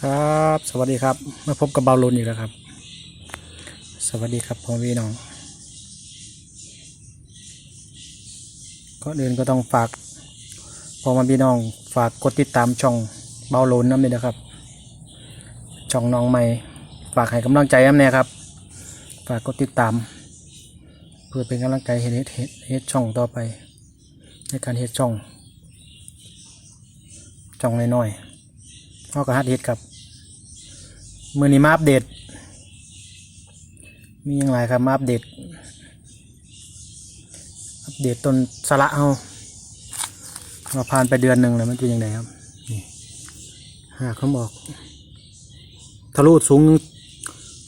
ครับ สวัสดีครับ มาพบกับเบาลุนอีกแล้วครับ สวัสดีครับพ่อพี่น้องก่อนอื่นก็ต้องฝากพ่อมาพี่น้องฝากกดติดตามช่องเบาลุนน้ำเลยนะครับ ช่องน้องใหม่ ฝากให้กำลังใจน้ำเนี่ยครับ ฝากกดติดตาม เพื่อเป็นกำลังใจให้เฮ็ดเฮ็ดเฮ็ดช่องต่อไป ในการเฮ็ดช่องช่องน้อยๆพ่อกับฮัดเฮ็ดครับ มือนี้มาอัปเดต มีอย่างไรครับมาอัปเดต อัปเดตต้นสละเฮามาผ่านไปเดือนหนึ่งแล้วมันเป็นยังไงครับนี่หากเขาบอก ทะลุถุง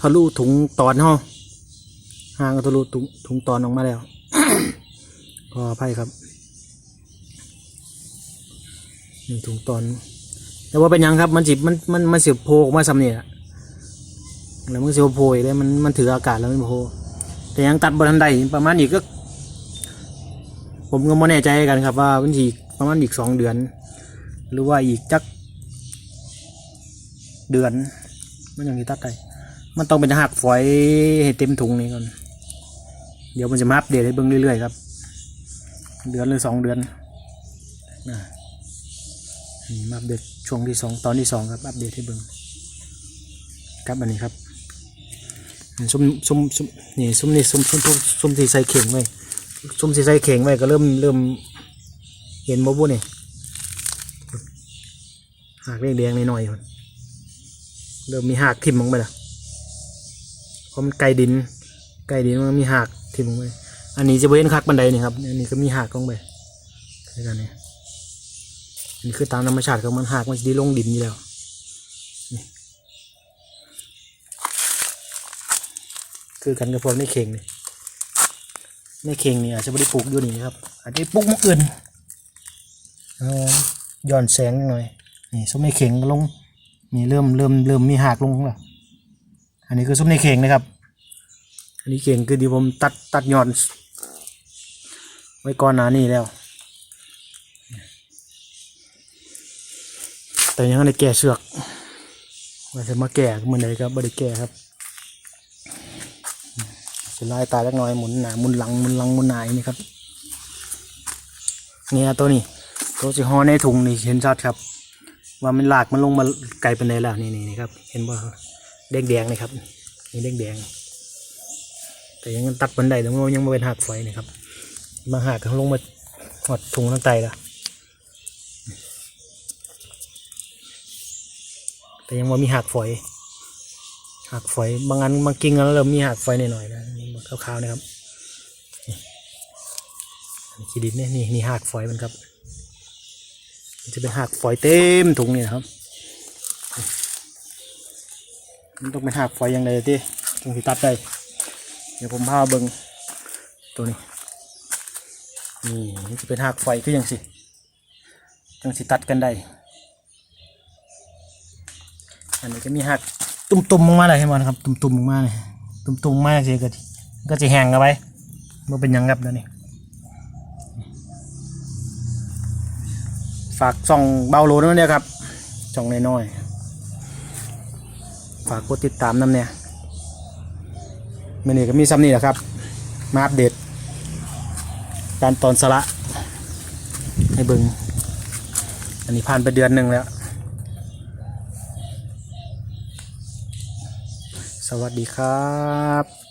ทะลุถุงตอนเฮาห่างก็ทะลุถุงถุงตอนออกมาแล้วขออภัยครับนี่ถุงตอน แต่ว่าเป็นยังครับมันสิมันมันมันสิโผล่ออกมาซ้ำนี่แหละ แล้วมันสิโผล่เลยมันมันถืออากาศแล้วมันโผล่แต่ยังตัดบทันใดประมาณอีกก็ ผมก็ไม่แน่ใจกันครับ ว่ามันสิประมาณอีกสองเดือน หรือว่าอีกจัก เดือน มันยังสิตัดได้มันต้องเป็นหักฝอยให้เต็มถุงนี่ก่อน เดี๋ยวมันจะมาอัปเดตให้เบิ่งเรื่อยๆครับ เดือนหรือสองเดือนนะนี่มาอัปเดตช่วงที่สองตอนที่สองครับ อัปเดตให้เบิ่งครับอันนี้ครับ ซุ้มซุ้มซุ้มนี่ซุ้มนี่ซุ้มซุ้มซุ้มซุ้มที่ใส่เข่งไว้ซุ้มที่ใส่เข่งไว้ก็เริ่มเริ่มเห็นบ่บุนี่หากแดงๆหน่อยๆพุ่นเริ่มมีหากทิ่มลงไปละเพราะมันไกลดินไกลดินมันมีหากทิ่มลงไปอันนี้จะเว้นคักบันไดนี่ครับอันนี้ก็มีหากลงไปคือกันนี่นี่คือตามธรรมชาติของมันหากมันจะดีลงดินอยู่แล้ว คือกันกับพวกในเข่งนี่ในเข่งนี่อาจจะไม่ได้ปลูกอยู่นี่นะครับ อาจจะปลูกมกอื่นย้อนแสงหน่อยนี่ส้มในเข่งลงนี่เริ่มเริ่มเริ่มมีหากลงแล้วอันนี้คือส้มในเข่งนะครับ อันนี้เข่งคือที่ผมตัดตัดยอดไว้ก่อนหน้านี้แล้ว แต่ยังไม่ได้แก่เชือกว่าจะมาแก่เมื่อไหร่ก็ไม่ได้แก่ครับ จะไล่ตายเล็กน้อยหมุนหนาหมุนหลังหมุนหลังหมุนหนาอย่านี่ครับเนี่ยตัวนี้ตัวสีฮอในถุงนี่เห็นชัดครับ ว่ามันหลากมันลงมาไกลไปไหนแล้วนี่นี่นครับ เห็นบ่าแดงแดงนี่ครับนี่แดงแดงแต่ยังตัดบันไดแต่ว่ายังไม่เป็นหักไฟนี่ครับมาหักลงมาหอดถุงทั้งไตล้วแต่ยังว่ามีหักฝอยหักฝอยบางอันบางกิ่งแล้วเริ่มมีหักฝอยหน่อยๆนะ ขาวๆนะครับนี่อันนี้ขีดินเนี่ยนี่นี่หักฝอยมันครับ จะเป็นหักฝอยเต็มถุงนี่นะครับ มันต้องเป็นหักฝอยอย่างไรที่ตรงที่ตัดได้เดี๋ยวผมพาเบิ้งตัวนี้นี่มันจะเป็นหักฝอยคืออย่างสิจังสิตัดกันได้อันนี้ก็มีหักตุ่มๆลงมาเลยใช่ไหมครับ ตุ่มๆลงมาเลยตุ่มๆมากสิก็สิ ก็จะแห้งกันไปมันเป็นยังครับเดี๋ยวนี้ฝากส่องเบาโลนั่นเนี่ยครับส่องน้อยๆฝากกดติดตามน้ำเนี่ยมันนี่ก็มีซ้ำนี่แหละครับ มาอัปเดต การตอนสละให้เบิงอันนี้ผ่านไปเดือนหนึ่งแล้ว สวัสดีครับ